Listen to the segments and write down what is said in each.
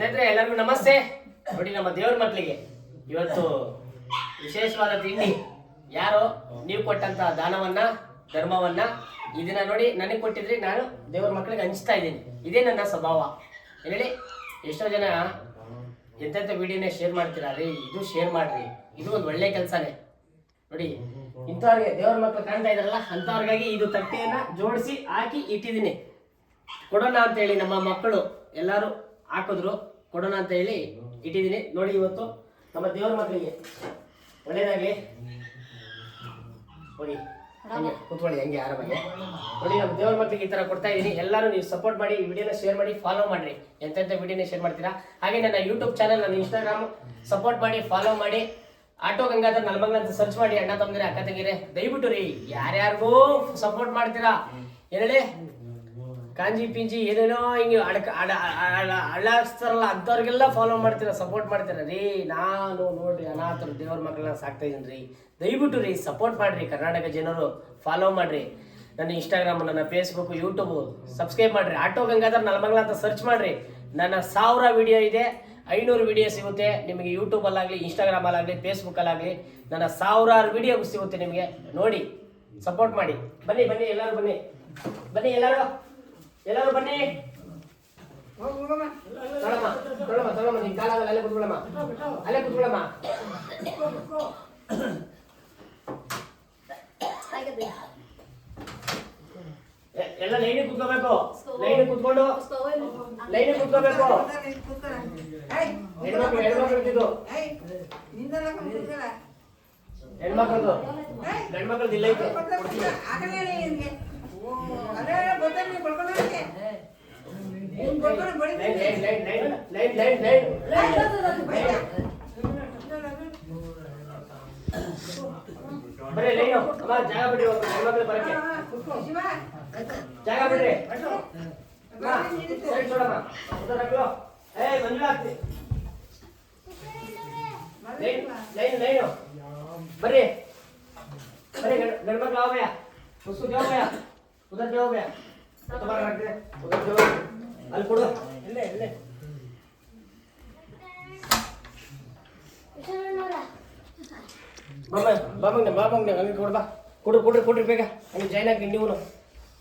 ಸ್ನೇಹಿತರೆ, ಎಲ್ಲರಿಗೂ ನಮಸ್ತೆ. ನೋಡಿ ನಮ್ಮ ದೇವ್ರ ಮಕ್ಕಳಿಗೆ ಇವತ್ತು ವಿಶೇಷವಾದ ತಿಂಡಿ. ಯಾರು ನೀವು ಕೊಟ್ಟಂತ ದಾನವನ್ನ, ಧರ್ಮವನ್ನ ಇದನ್ನ ದಿನ ನೋಡಿ ನನಗೆ ಕೊಟ್ಟಿದ್ರೆ ನಾನು ದೇವ್ರ ಮಕ್ಕಳಿಗೆ ಹಂಚ್ತಾ ಇದ್ದೀನಿ. ಇದೇ ನನ್ನ ಸ್ವಭಾವ. ಹೇಳಿ ಎಷ್ಟೋ ಜನ ಎಂತೆಂಥ ವಿಡಿಯೋನೇ ಶೇರ್ ಮಾಡ್ತೀರಾ ರೀ ಇದು ಶೇರ್ ಮಾಡ್ರಿ. ಇದು ಒಂದು ಒಳ್ಳೆ ಕೆಲಸನೇ. ನೋಡಿ, ಇಂಥವ್ರಿಗೆ ದೇವ್ರ ಮಕ್ಕಳು ಕಾಣ್ತಾ ಇದಾರಲ್ಲ ಅಂಥವ್ರಿಗಾಗಿ ಇದು ತಟ್ಟೆಯನ್ನ ಜೋಡಿಸಿ ಹಾಕಿ ಇಟ್ಟಿದ್ದೀನಿ. ಕೊಡೋಣ ಅಂತ ಹೇಳಿ ನಮ್ಮ ಮಕ್ಕಳು ಎಲ್ಲರೂ ಹಾಕಿದ್ರು. ಕೊಡೋಣ ಅಂತ ಹೇಳಿ ಇಟ್ಟಿದ್ದೀನಿ. ನೋಡಿ ಇವತ್ತು ನಮ್ಮ ದೇವರ ಮಕ್ಕಳಿಗೆ. ಒಳ್ಳೇದಾಗಲಿ. ನೋಡಿ ಕುತ್ಕೊಳ್ಳಿ, ಹಂಗೆ ಆರಾಮಾಗಿ. ನೋಡಿ ನಮ್ಮ ದೇವ್ರ ಮಕ್ಕಳಿಗೆ ಈ ಥರ ಕೊಡ್ತಾ ಇದ್ದೀನಿ. ಎಲ್ಲರೂ ನೀವು ಸಪೋರ್ಟ್ ಮಾಡಿ, ಈ ವಿಡಿಯೋನ ಶೇರ್ ಮಾಡಿ ಫಾಲೋ ಮಾಡಿರಿ. ಎಂತೆಂಥ ವಿಡಿಯೋನ ಶೇರ್ ಮಾಡ್ತೀರಾ? ಹಾಗೆ ನನ್ನ ಯೂಟ್ಯೂಬ್ ಚಾನಲ್ ನನ್ನ ಇನ್ಸ್ಟಾಗ್ರಾಮ್ ಸಪೋರ್ಟ್ ಮಾಡಿ ಫಾಲೋ ಮಾಡಿ. ಆಟೋ ಗಂಗಾಧರ್ ನಲ್ಮಂಗ್ಲ ಅಂತ ಸರ್ಚ್ ಮಾಡಿ, ಅಣ್ಣ ತಮ್ಮಂದಿರ ಅಕ್ಕ ತಂಗಿರೆ. ದಯವಿಟ್ಟು ರೀ, ಯಾರ್ಯಾರಿಗೂ ಸಪೋರ್ಟ್ ಮಾಡ್ತೀರಾ? ಏನೇಳಿ ಕಾಂಜಿ ಪಿಂಜಿ ಏನೇನೋ ಹಿಂಗೆ ಅಡಕ ಅಡ ಅಳ್ಳಾಡ್ಸ್ತಾರಲ್ಲ ಅಂಥವ್ರಿಗೆಲ್ಲ ಫಾಲೋ ಮಾಡ್ತೀರ ಸಪೋರ್ಟ್ ಮಾಡ್ತೀರಾ? ರೀ, ನಾನು ನೋಡ್ರಿ ಅನಾಥರು, ದೇವ್ರ ಮಕ್ಕಳನ್ನ ಸಾಕ್ತಾ ಇದೀನಿ ರೀ. ದಯವಿಟ್ಟು ರೀ ಸಪೋರ್ಟ್ ಮಾಡಿರಿ ಕರ್ನಾಟಕ ಜನರು ಫಾಲೋ ಮಾಡ್ರಿ. ನನ್ನ ಇನ್ಸ್ಟಾಗ್ರಾಮ್ ನನ್ನ ಫೇಸ್ಬುಕ್ ಯೂಟ್ಯೂಬು ಸಬ್ಸ್ಕ್ರೈಬ್ ಮಾಡ್ರಿ. ಆಟೋ ನನ್ನ ಮಗಳಂತ ಅಂತ ಸರ್ಚ್ ಮಾಡ್ರಿ. ನನ್ನ ಸಾವಿರ ವಿಡಿಯೋ ಇದೆ, ಐನೂರು ವಿಡಿಯೋ ಸಿಗುತ್ತೆ. ನಿಮಗೆ ಯೂಟ್ಯೂಬಲ್ಲಾಗಲಿ ಇನ್ಸ್ಟಾಗ್ರಾಮಲ್ಲಾಗಲಿ ಫೇಸ್ಬುಕ್ಕಲ್ಲಾಗಲಿ ನನ್ನ ಸಾವಿರಾರು ವಿಡಿಯೋ ಸಿಗುತ್ತೆ ನಿಮಗೆ. ನೋಡಿ ಸಪೋರ್ಟ್ ಮಾಡಿ. ಬನ್ನಿ ಬನ್ನಿ, ಎಲ್ಲರೂ ಬನ್ನಿ. ಬನ್ನಿ, ಎಲ್ಲರೂ. ಎಲ್ಲರೂ ಬನ್ನಿ. ತೊಳಮ್ಮ ತೊಳಮ್ಮ ತೊಳಮ್ಮ ನಿನ್ ಕಾಲಾಗಲ್ಲ ಅಲ್ಲೇ ಕುತ್ಕೊಳ್ಳಮ್ಮ. ಅಲ್ಲೇ ಕುತ್ಕೊಳ್ಳಮ್ಮ. ಎಲ್ಲ ಲೈನಿಗೆ ಕುತ್ಕೋಬೇಕು. ಲೈನಿಗೆ ಕುತ್ಕೊಂಡು. ಲೈನಿಗೆ ಕುತ್ಕೋಬೇಕು. ಹೆಣ್ಮಕ್ಳು ಹೆಣ್ಮಕ್ಳದು ಗಂಡ್ಮಕ್ಳದ್ದು ಇಲ್ಲ ಐತೆ line line line line line line line ಬರ್ರಿ ಲೈನು ಅಮ್ಮ ಜಾಗ ಬಿಡ್ರಿ ಒಂದು ಹೆಣ್ಮಕ್ಳು ಬರಕ್ಕೆ ಜಾಗ ಬಿಡ್ರಿ ಅಮ್ಮ, ಸೈಡ್ ನೋಡಮ್ಮ ಉದ್ದರಕ್ಲು. ಏಯ್ ಮಂಜುಳಾತಿ ಲೈನ್ ಲೈನ್ ಲೈನು ಬರ್ರಿ ಬರ್ರಿ ಗಂಡ್- ಗಂಡ್ಮಕ್ಳು ಯಾವ ಭಯ ಉಸ್ಕು ಯಾವ ಭಯ ಉದರ್ ಯಾವ ಭಯ तुम्हारा रख दे उधर जो ಅಲ್ಲಿ ಕೊಡು ಇಲ್ಲೇ ಇಲ್ಲೇ ಬಾಬಾ ಬಾಬಂಗ್ನೆ ಬಾಬಂಗ್ನೆ ಹಂಗೆ ಕೊಡು ಬಾ ಕೊಡು ಕೊಡ್ರಿ ಕೊಡ್ರಿ ಬೇಗ ಹಂಗೆ ಜಾಯ್ನ್ ಆಗಿ ನೀವು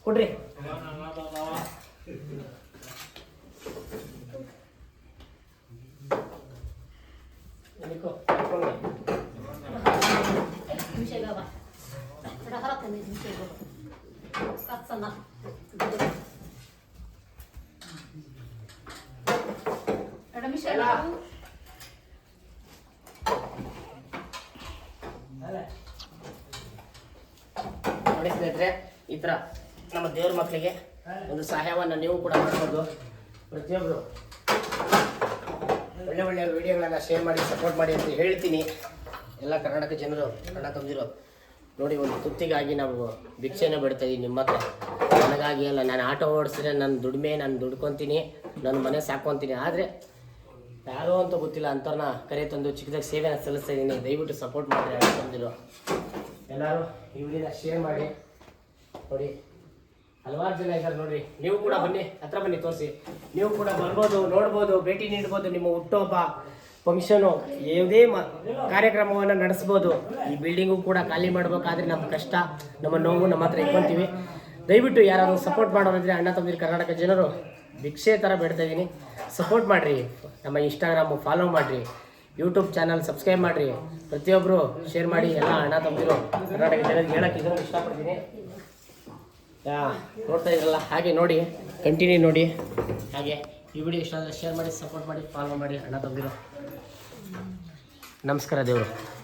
ಕೊಡ್ರಿ ನಿಂತ್ಕೋ, ನಿಂತ್ಕೊಂಡೆ. ಎಲ್ಲ. ನೋಡಿ ಸ್ನೇಹಿತರೆ, ಈ ಥರ ನಮ್ಮ ದೇವ್ರ ಮಕ್ಕಳಿಗೆ ಒಂದು ಸಹಾಯವನ್ನು ನೀವು ಕೂಡ ಮಾಡ್ಬೋದು. ಪ್ರತಿಯೊಬ್ಬರು ಒಳ್ಳೆ ಒಳ್ಳೆ ವಿಡಿಯೋಗಳನ್ನ ಶೇರ್ ಮಾಡಿ ಸಪೋರ್ಟ್ ಮಾಡಿ ಅಂತ ಹೇಳ್ತೀನಿ. ಎಲ್ಲ ಕರ್ನಾಟಕ ಜನರು, ಕನ್ನಡ ತಂದಿರೋ ನೋಡಿ, ಒಂದು ತುತ್ತಿಗಾಗಿ ನಾವು ಭಿಕ್ಷೆನ ಬಿಡ್ತಾ ಇದೀವಿ ನಿಮ್ಮ ಹತ್ರ. ನನಗಾಗಿ ಅಲ್ಲ, ನಾನು ಆಟೋ ಓಡಿಸಿದ್ರೆ ನನ್ನ ದುಡಿಮೆ ನಾನು ದುಡ್ಕೊತೀನಿ, ನನ್ನ ಮನೆ ಸಾಕೊತೀನಿ ಆದರೆ ಯಾರೋ ಅಂತ ಗೊತ್ತಿಲ್ಲ ಅಂಥವ್ರನ್ನ ಕರೆ ತಂದು ಚಿಕ್ಕದಾಗಿ ಸೇವೆನ ಸಲ್ಲಿಸ್ತಾ ಇದ್ದೀನಿ ದಯವಿಟ್ಟು ಸಪೋರ್ಟ್ ಮಾಡಿರಿ ತಂದಿರೋ. ಎಲ್ಲರೂ ಈ ವಿಡಿಯೋನ ಶೇರ್ ಮಾಡಿ. ನೋಡಿ, ಹಲವಾರು ಜನ ಇದ್ದಾರೆ ನೋಡಿರಿ. ನೀವು ಕೂಡ ಬನ್ನಿ, ಹತ್ರ ಬನ್ನಿ ತೋರಿಸಿ. ನೀವು ಕೂಡ ಬರ್ಬೋದು, ನೋಡ್ಬೋದು, ಭೇಟಿ ನೀಡ್ಬೋದು ನಿಮ್ಮ ಹುಟ್ಟುಹಬ್ಬ. ಫಂಕ್ಷನು ಯಾವುದೇ ಮ, ಕಾರ್ಯಕ್ರಮವನ್ನು ನಡೆಸ್ಬೋದು, ಈ ಬಿಲ್ಡಿಂಗು ಕೂಡ ಖಾಲಿ ಮಾಡಬೇಕಾದ್ರೆ ನಮ್ಮ ಕಷ್ಟ, ನಮ್ಮ ನೋವು ನಮ್ಮ ಹತ್ರ ಇಟ್ಕೊಂತೀವಿ. ದಯವಿಟ್ಟು ಯಾರಾದರೂ ಸಪೋರ್ಟ್ ಮಾಡೋರಿದ್ರೆ ಅಣ್ಣ ತಮ್ಮದಿರು ಕರ್ನಾಟಕ ಜನರು ಭಿಕ್ಷೆ ಥರ ಇದ್ದೀನಿ ಸಪೋರ್ಟ್ ಮಾಡಿರಿ, ನಮ್ಮ ಇನ್ಸ್ಟಾಗ್ರಾಮು ಫಾಲೋ ಮಾಡಿರಿ ಯೂಟ್ಯೂಬ್ ಚಾನಲ್ ಸಬ್ಸ್ಕ್ರೈಬ್ ಮಾಡಿರಿ. ಪ್ರತಿಯೊಬ್ಬರು ಶೇರ್ ಮಾಡಿ, ಎಲ್ಲ ಅಣ್ಣ ತಮ್ಮದಿರು ಕರ್ನಾಟಕ ಜನರಿಗೆ ಹೇಳೋಕ್ಕೆ ಇದನ್ನು ಇಷ್ಟಪಡ್ತೀನಿ. ನೋಡ್ತಾ ಇದ್ರಲ್ಲ, ಹಾಗೆ ನೋಡಿ ಕಂಟಿನ್ಯೂ ನೋಡಿ. ಹಾಗೆ ಈ ವಿಡಿಯೋ ಇಷ್ಟ ಆದರೆ ಶೇರ್ ಮಾಡಿ ಸಪೋರ್ಟ್ ಮಾಡಿ ಫಾಲೋ ಮಾಡಿ, ಅಣ್ಣ ತಮ್ಮದಿರು. ನಮಸ್ಕಾರ ದೇವರು.